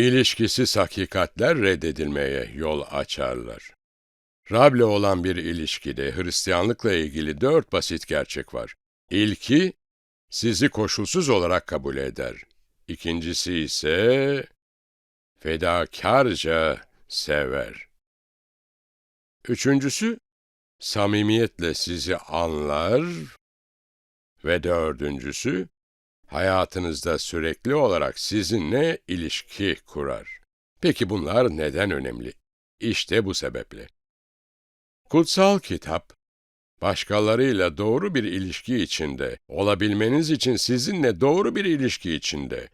İlişkisiz hakikatler reddedilmeye yol açarlar. Rab'le olan bir ilişkide Hristiyanlıkla ilgili dört basit gerçek var. İlki, sizi koşulsuz olarak kabul eder. İkincisi ise fedakarca sever. Üçüncüsü, samimiyetle sizi anlar ve dördüncüsü, hayatınızda sürekli olarak sizinle ilişki kurar. Peki bunlar neden önemli? İşte bu sebeple. Kutsal kitap, başkalarıyla doğru bir ilişki içinde, olabilmeniz için sizinle doğru bir ilişki içinde,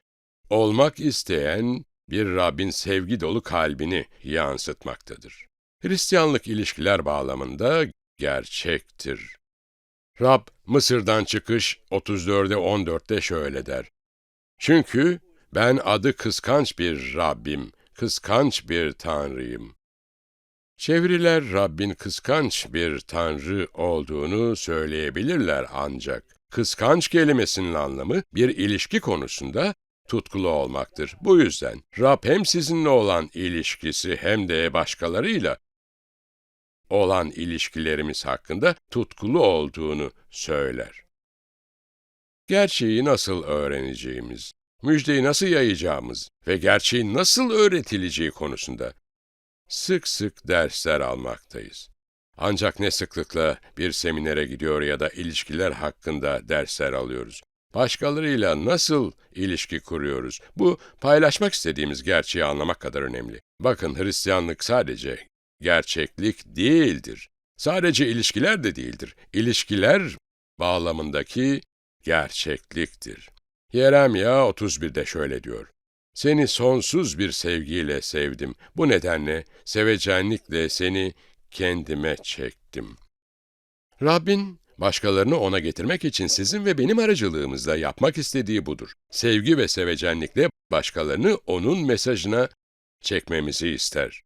olmak isteyen bir Rabbin sevgi dolu kalbini yansıtmaktadır. Hristiyanlık ilişkiler bağlamında gerçektir. Rab, Mısır'dan çıkış 34'e 14'te şöyle der. Çünkü ben adı kıskanç bir Rabbim, kıskanç bir Tanrıyım. Çeviriler Rabbin kıskanç bir Tanrı olduğunu söyleyebilirler ancak kıskanç kelimesinin anlamı bir ilişki konusunda tutkulu olmaktır. Bu yüzden Rab hem sizinle olan ilişkisi hem de başkalarıyla olan ilişkilerimiz hakkında tutkulu olduğunu söyler. Gerçeği nasıl öğreneceğimiz, müjdeyi nasıl yayacağımız ve gerçeğin nasıl öğretileceği konusunda sık sık dersler almaktayız. Ancak ne sıklıkla bir seminere gidiyor ya da ilişkiler hakkında dersler alıyoruz. Başkalarıyla nasıl ilişki kuruyoruz? Bu paylaşmak istediğimiz gerçeği anlamak kadar önemli. Bakın Hristiyanlık sadece gerçeklik değildir. Sadece ilişkiler de değildir. İlişkiler bağlamındaki gerçekliktir. Yeremya 31'de şöyle diyor. Seni sonsuz bir sevgiyle sevdim. Bu nedenle sevecenlikle seni kendime çektim. Rabbin başkalarını ona getirmek için sizin ve benim aracılığımızla yapmak istediği budur. Sevgi ve sevecenlikle başkalarını onun mesajına çekmemizi ister.